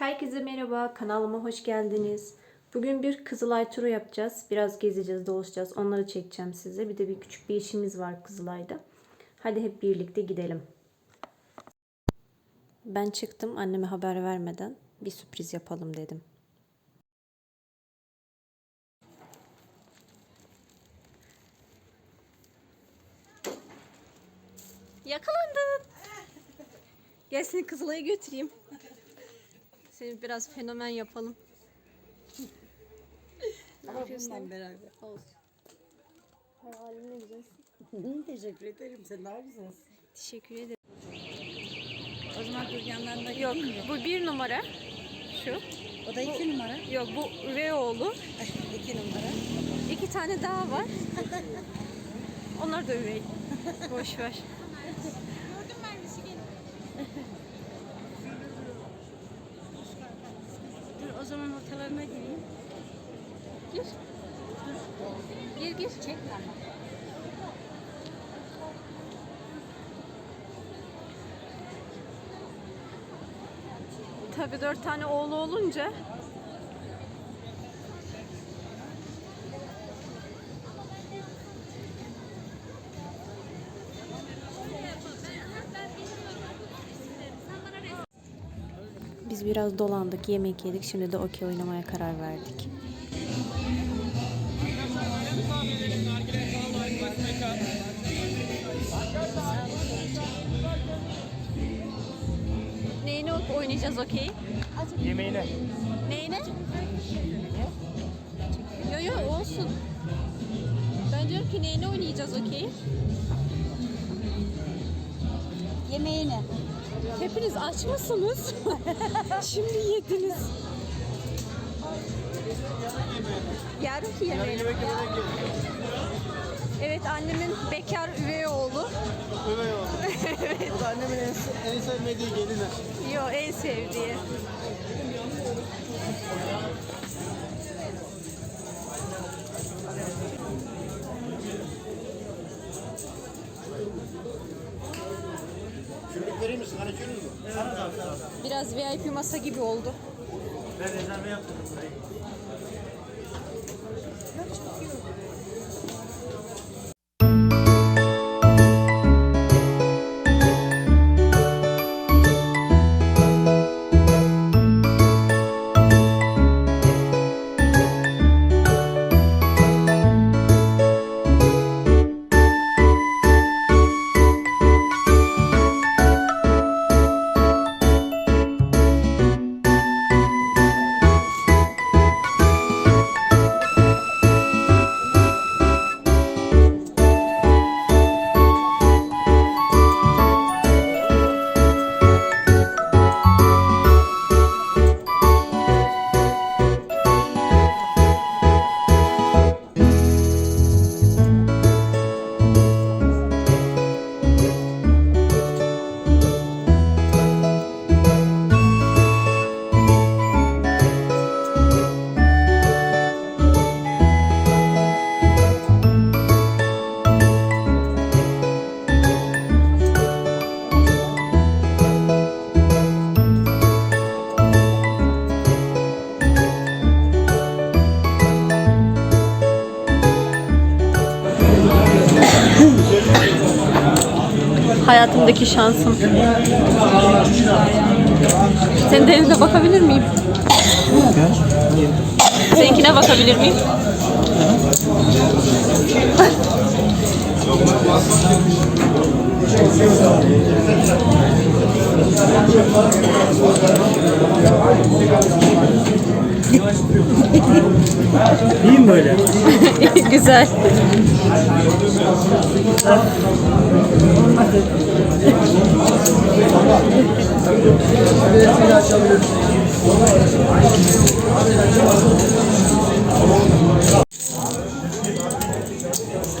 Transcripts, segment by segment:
Herkese merhaba, kanalıma hoş geldiniz. Bugün bir Kızılay turu yapacağız. Biraz gezeceğiz, dolaşacağız. Onları çekeceğim size. Bir de bir küçük bir işimiz var Kızılay'da. Hadi hep birlikte gidelim. Ben çıktım anneme haber vermeden. Bir sürpriz yapalım dedim. Yakalandın. Gel seni Kızılay'a götüreyim. Seni biraz fenomen yapalım. ne yapıyorsun? Beraber. Olsun. Halim ne güzelsin. Teşekkür ederim. Sen daha güzelsin. Teşekkür ederim. O zaman dur yanlarında Yok bu bir numara. Şu. O da iki numara. Yok bu üvey oğlu. Ay, iki numara. İki tane daha var. Onlar da üvey. Boş ver. Dur o zaman ortalarına gireyim. Gir. Gir gir. Çek ama. Tabii dört tane oğlu olunca. Biz biraz dolandık, yemek yedik. Şimdi de okey oynamaya karar verdik. Neyini oynayacağız okey? Yemeğine. Neyine? Yo yo olsun. Ben diyorum ki neyine oynayacağız okey? Yemeğini. Hepiniz aç mısınız? Şimdi yediniz. Yarın. Yemek yemeden gel. Evet annemin bekar üvey oğlu. Öyle oldu. Bu da annemin en, en sevmediği gelini. Yo en sevdiği. Şunu verir misin? Hani şunu mu? Sana da sana da. Biraz VIP masa gibi oldu. Ben rezerve yaptım burayı. Hayatımdaki şansım. Senin denizine bakabilir miyim? Seninkine bakabilir miyim? İyi mi böyle? Güzel.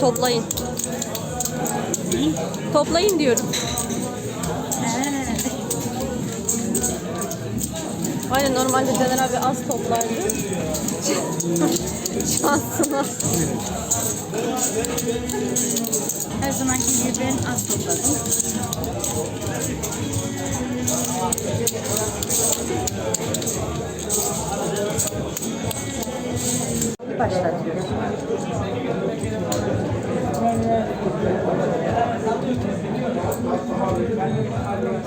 Toplayın. Toplayın diyorum. Aynen normalde Caner abi az toplardı. Şansına. Her zamanki gibi ben az topladım. Başlatıyoruz.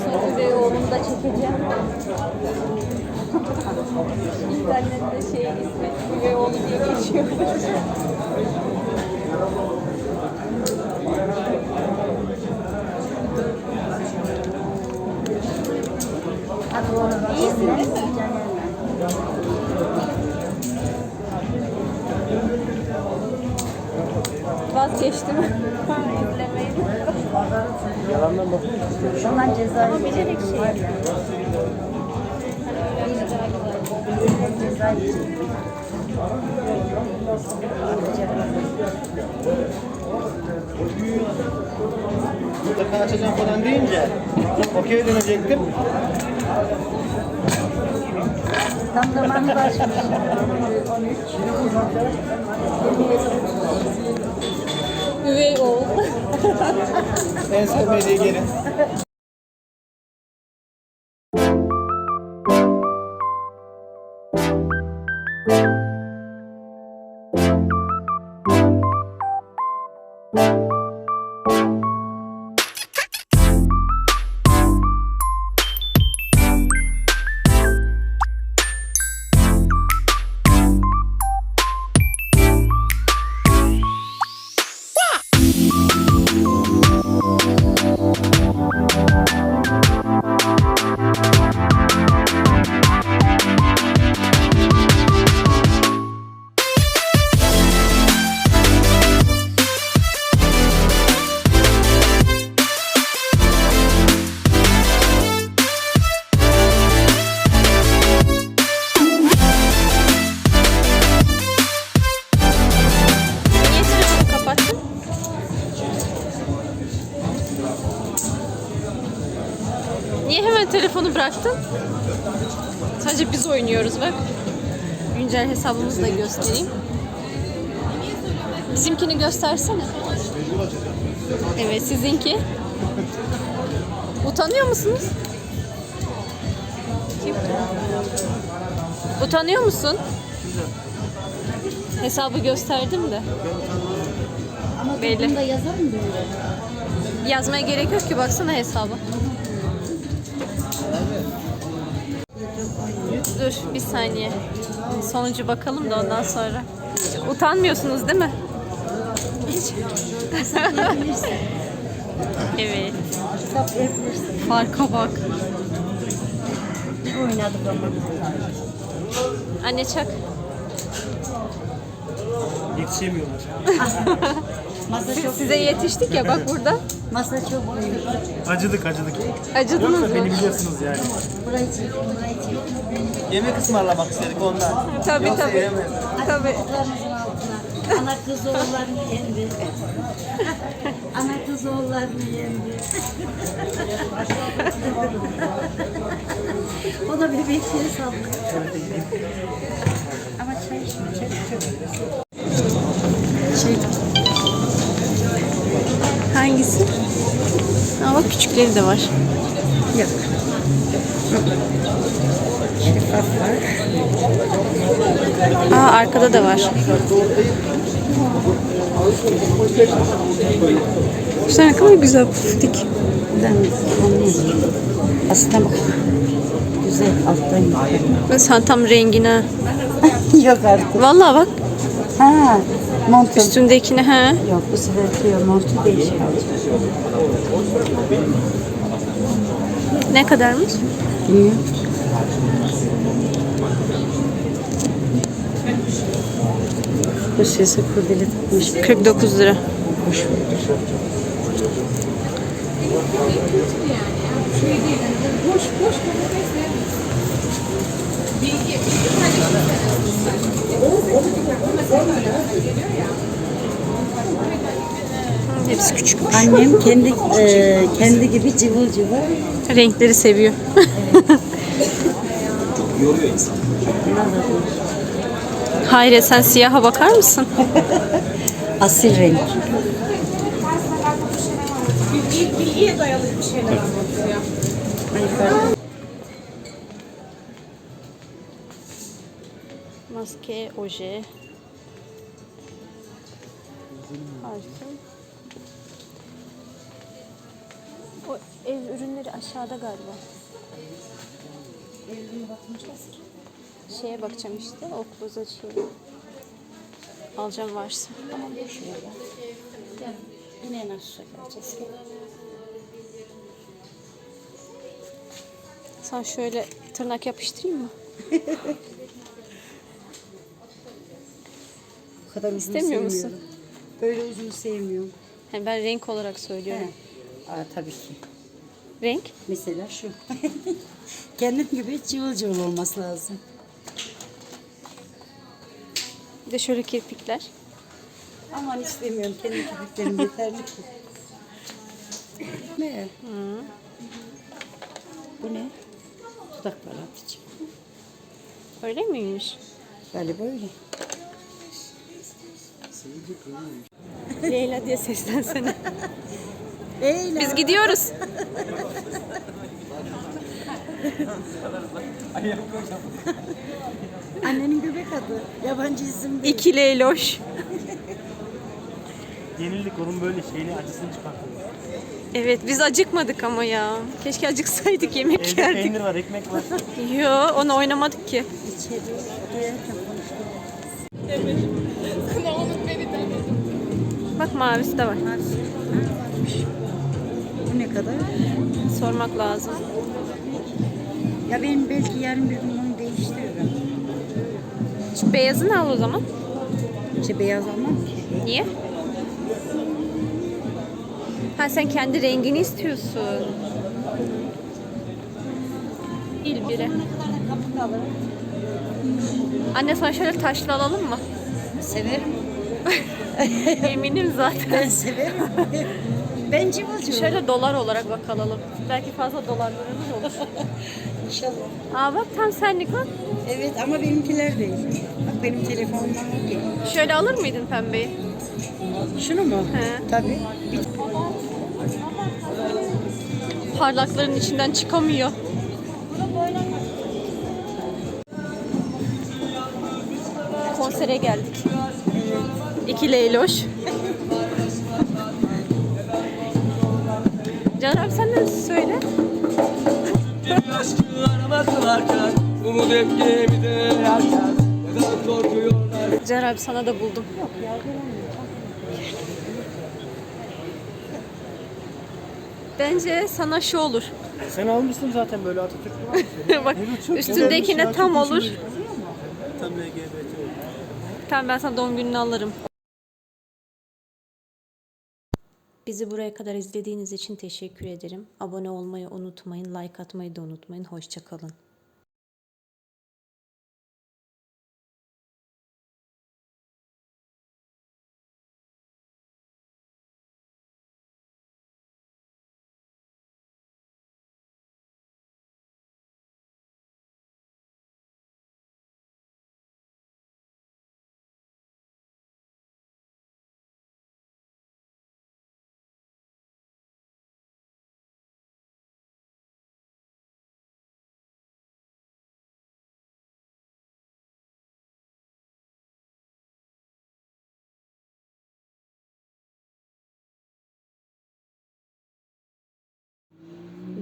Söz ve oğlumu da çekeceğim. İnternette şey ismi üvey oğlu diye geçiyor. İyisin değil mi? Vazgeçtim. İzlemeyi. Yalandan bak. Zaman cezayı Ama bilerek şey yapıyor. cezayı Mutlaka açacağım falan deyince okey'e dönecektim. Tam zamanı başlamış. Üvey oğul. En sevmediği gelin. Telefonu bıraktın? Sadece biz oynuyoruz bak. Güncel hesabımızı da göstereyim. Bizimkini göstersene. Evet sizinki. Utanıyor musunuz? Kim? Utanıyor musun? Hesabı gösterdim de. Ama Belli. toplumda yazar mı böyle? Yazmaya gerek yok ki baksana hesabı. Dur bir saniye. Sonucu bakalım da ondan sonra. Utanmıyorsunuz değil mi? Hiç. Evet. Farka bak. Oynadık ama. Anne çak. Yetişemiyorlar. Masa çok Size yetiştik ya bak burada. Masa çok büyük. Acıdık acıdık. Acıdınız mı? biliyorsunuz yani. Burayı çek, burayı çek. Yemek ısmarlamak istedik ondan. Tabii Yoksa tabii. yemeyiz. Tabii. Koltuklarımızın altına. Ana kız oğullarını yendi. Ana kız oğullarını yendi. o da bir bekçiye sallıyor. Ama çay içme, çay Şey. Hangisi? Bak küçükleri de var. Yok. Şeffaf var. Aa arkada da var. Şuna ne kadar güzel puftik. Aslında bak. Güzel alttan yukarı. Sen tam rengine. Yok artık. Vallahi bak Ha, montu. üstündekine he. Yok bu sefer diyor montu alacağım. Ne kadarmış? Bilmiyorum. Bu sesi kurdele takmış. 49 lira. Hoş Hepsi küçükmüş. Annem kendi e, kendi gibi cıvıl cıvıl. Renkleri seviyor. Yoruyor insan. Hayır sen siyaha bakar mısın? Asil renk. Maske, oje. Artı. Ev ürünleri aşağıda galiba. Evine bakmayacağız ki. Şeye bakacağım işte. O kloza şey. Alacağım varsa. Ama boş ver. Yine nasıl geleceğiz ki? Sen şöyle tırnak yapıştırayım mı? Bu kadar uzun İstemiyor musun? sevmiyorum. Böyle uzun sevmiyorum. Yani ben renk olarak söylüyorum. He. Aa, tabii ki. Renk? Mesela şu. Kendim gibi cıvıl cıvıl olması lazım. Bir de şöyle kirpikler. Aman istemiyorum. Kendi kirpiklerim yeterli. Ne? Bu ne? Dudak parlatıcı. Öyle miymiş? Galiba öyle. Leyla diye seslensene. Eyle. Biz gidiyoruz. Annenin göbek adı. Yabancı isim değil. İki Leyloş. Yenilik onun böyle şeyini acısını çıkartıyor. Evet biz acıkmadık ama ya. Keşke acıksaydık yemek Evde yerdik. peynir var, ekmek var. Yo onu oynamadık ki. İçeri duyarken konuştum. Bak mavisi de var. Bu ne kadar? Sormak lazım. Ya ben belki yarın bir gün onu değiştiririm. Şu beyazını al o zaman. İşte beyaz almam ki. Niye? Ha sen kendi rengini istiyorsun. İl biri. Anne sana şöyle taşlı alalım mı? Severim. Eminim zaten. Ben severim. ben cıvıl. Şöyle dolar olarak bak alalım. Belki fazla dolarlarımız olur. İnşallah. Aa bak tam senlik bak. Evet ama benimkiler değil. Bak benim telefonumdan o değil. Şöyle alır mıydın pembeyi? Şunu mu? He. Tabii. Bir Parlakların içinden çıkamıyor. Konsere geldik. İki Leyloş. Can abi sen de söyle. Aşklarıma kılarken Umut hep gemide yerken Neden korkuyorlar Can abi sana da buldum. Bence sana şu olur. Sen almışsın zaten böyle Atatürk'ü var? Bak üstündekine güzelmiş tam olur. Tam LGBT. Tamam ben sana doğum gününü alırım. Bizi buraya kadar izlediğiniz için teşekkür ederim. Abone olmayı unutmayın, like atmayı da unutmayın. Hoşçakalın.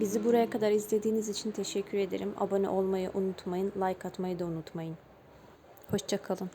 Bizi buraya kadar izlediğiniz için teşekkür ederim. Abone olmayı unutmayın, like atmayı da unutmayın. Hoşçakalın.